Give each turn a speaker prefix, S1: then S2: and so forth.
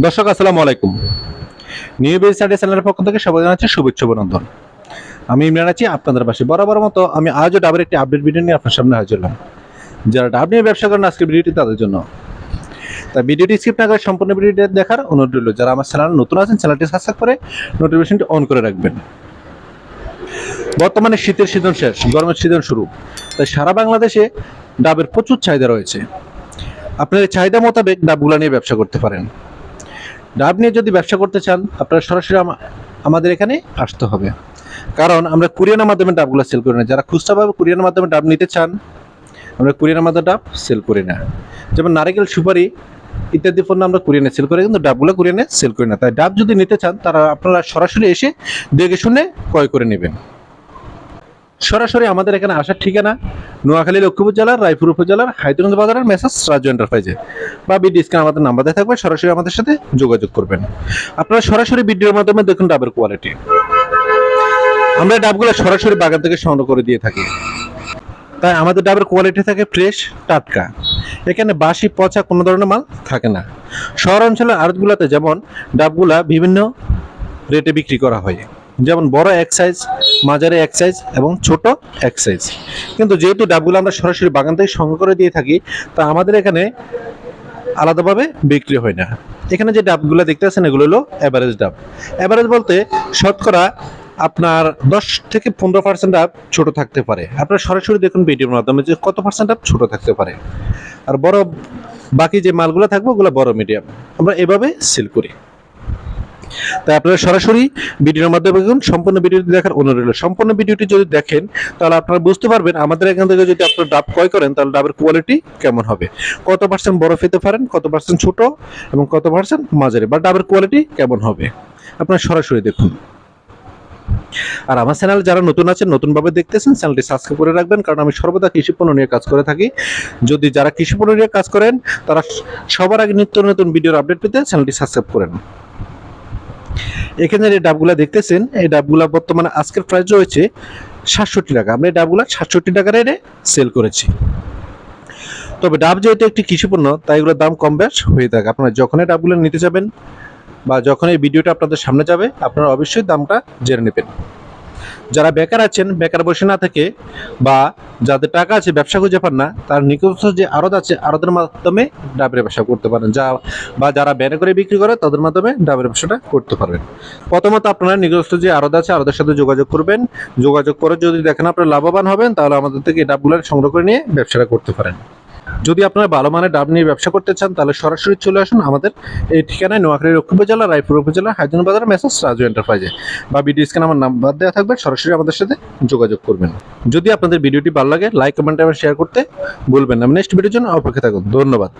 S1: দর্শক, আসসালামু আলাইকুম। নিউ বেজ সাইডে চ্যানেলের পক্ষ থেকে সবাই জানাচ্ছি শুভেচ্ছা অভিনন্দন। আমি ইমরান আছি আপনাদের পাশে। বরাবর মতো আমি আজও ডাবের একটি আপডেট ভিডিও নিয়ে আপনার সামনে হাজির হলাম। যারা ডাব নিয়ে ব্যবসা করেন, আজকের ভিডিওটি তাদের জন্য। তাই ভিডিওটি স্কিপ না করে সম্পূর্ণ ভিডিওটি দেখার অনুরোধ রইল। যারা আমার চ্যানেল নতুন আছেন চ্যানেলটি সাবস্ক্রাইব করে নোটিফিকেশনটি অন করে রাখবেন। বর্তমানে শীতের সিজন শেষ, গরমের সিজন শুরু। তাই সারা বাংলাদেশে ডাবের প্রচুর চাহিদা রয়েছে। আপনার চাহিদা মোতাবেক ডাবগুলো নিয়ে ব্যবসা করতে পারেন। ডাব নিয়ে যদি ব্যবসা করতে চান, আপনারা সরাসরি আমাদের এখানে আসতে হবে। কারণ আমরা কুরিয়ানের মাধ্যমে ডাবগুলো সেল করি না। যারা খুচরাভাবে কুরিয়ানের মাধ্যমে ডাব নিতে চান, আমরা কুরিয়ানের মাধ্যমে ডাব সেল করি না। যেমন নারিকেল সুপারি ইত্যাদি পণ্য আমরা কুরিয়ানে সেল করি, কিন্তু ডাবগুলো কুরিয়ানে সেল করি না। তাই ডাব যদি নিতে চান, তারা আপনারা সরাসরি এসে দেখে শুনে ক্রয় করে নেবেন। সরাসরি আমাদের এখানে আসার ঠিকানা নোয়াখালী লক্ষ্মীপুর জেলার রায়পুর উপজেলার, হাইতুগঞ্জ বাজারের মেসাজ রাজু এন্টারপ্রাইজে। বা বিডি স্ক্যান আমাদের নাম্বার দেওয়া থাকবে, সরাসরি আমাদের সাথে যোগাযোগ করবেন। আপনারা সরাসরি ভিডিওর মাধ্যমে দেখুন ডাবের কোয়ালিটি আমরা ডাবগুলো সরাসরি বাগান থেকে সংগ্রহ করে দিয়ে থাকি। তাই আমাদের ডাবের কোয়ালিটি থাকে ফ্রেশ টাটকা। এখানে বাসি পচা কোনো ধরনের মাল থাকে না। শহর অঞ্চলের আড়তগুলোতে যেমন ডাবগুলা বিভিন্ন রেটে বিক্রি করা হয়। যেমন বড় এক সাইজ মাঝারি এক সাইজ এবং ছোট এক সাইজ কিন্তু যেহেতু ডাবগুলো আমরা সরাসরি বাগান থেকে সংগ্রহ করে দিয়ে থাকি, তা আমাদের এখানে আলাদাভাবে বিক্রি হয় না। এখানে যে ডাবগুলো দেখতে পাচ্ছেন, এগুলো হলো অ্যাভারেজ ডাব। অ্যাভারেজ বলতে শতকরা আপনার দশ থেকে পনেরো পার্সেন্ট ডাব ছোট থাকতে পারে। আপনারা সরাসরি দেখুন ভিডিওর মাধ্যমে যে কত পার্সেন্ট ডাব ছোট থাকতে পারে। আর বড় বাকি যে মালগুলো থাকবে, ওগুলো বড় মিডিয়াম আমরা এভাবে সেল করি। তাই আপনারা সরাসরি ভিডিওর মাধ্যমে দেখুন, সম্পূর্ণ ভিডিওটি দেখার অনুরোধ রইল। সম্পূর্ণ ভিডিওটি যদি দেখেন, তাহলে আপনারা বুঝতে পারবেন, আমাদের এখান থেকে যদি আপনারা ডাব ক্রয় করেন, তাহলে ডাবের কোয়ালিটি কেমন হবে? কত পার্সেন্ট বড় পেতে পারেন, কত পার্সেন্ট ছোট এবং কত পার্সেন্ট মাঝারি, বা ডাবের কোয়ালিটি কেমন হবে? আপনারা সরাসরি দেখুন। আর আমার চ্যানেল যারা নতুন আছেন, নতুনভাবে দেখতেছেন চ্যানেলটি সাবস্ক্রাইব করে রাখবেন, কারণ আমি সর্বদা কৃষি পণ্য নিয়ে কাজ করে থাকি। যদি যারা কৃষি পণ্য নিয়ে কাজ করেন, তারা সবার আগে নিত্য নতুন ভিডিওর আপডেট পেতে চ্যানেলটি সাবস্ক্রাইব করেন। এখানে যে ডাবগুলা দেখতেছেন, এই ডাবগুলা বর্তমানে আজকের প্রাইস রয়েছে সাতষট্টি টাকা। আমরা এই ডাবগুলা সাতষট্টি টাকা রেটে সেল করেছি। তবে ডাব যেহেতু একটি কৃষি পণ্য তাই এগুলোর দাম কম বেশ হয়ে থাকে। আপনারা যখনই ডাবগুলো নিতে যাবেন বা যখন এই ভিডিওটা আপনাদের সামনে যাবে, আপনারা অবশ্যই দামটা জেনে নেবেন। যারা বেকার আছেন, বেকার বসে না থেকে বা যাদের টাকা আছে, ব্যবসা খুঁজে পান না, তার নিকটস্থ যে আড়ত আছে, আড়তের মাধ্যমে ডাবের ব্যবসা করতে পারেন। যা বা যারা ব্যানে করে বিক্রি করে, তাদের মাধ্যমে ডাবের ব্যবসাটা করতে পারবেন। প্রথমত আপনারা নিকটস্থ যে আড়ত আছে, আড়তের সাথে যোগাযোগ করবেন। যোগাযোগ করে যদি দেখেন আপনারা লাভবান হবেন, তাহলে আমাদের থেকে ডাবগুলো সংগ্রহ করে নিয়ে ব্যবসাটা করতে পারেন। যদি আপনারা ভালো মানের ডাব নিয়ে ব্যবসা করতে চান, তাহলে সরাসরি চলে আসুন আমাদের এই ঠিকানায় নোয়াখালী রক্ষ উপজেলা রায়পুর উপজেলা হাইদিন বাজার মেসেজ রাজু এন্টারপ্রাইজে। বা ভিডিও স্ক্যান আমার নাম্বার দেওয়া থাকবে, সরাসরি আমাদের সাথে যোগাযোগ করবেন। যদি আপনাদের ভিডিওটি ভালো লাগে, লাইক, কমেন্ট এবং শেয়ার করতে ভুলবেন না। নেক্সট ভিডিওর জন্য অপেক্ষা থাকুন। ধন্যবাদ।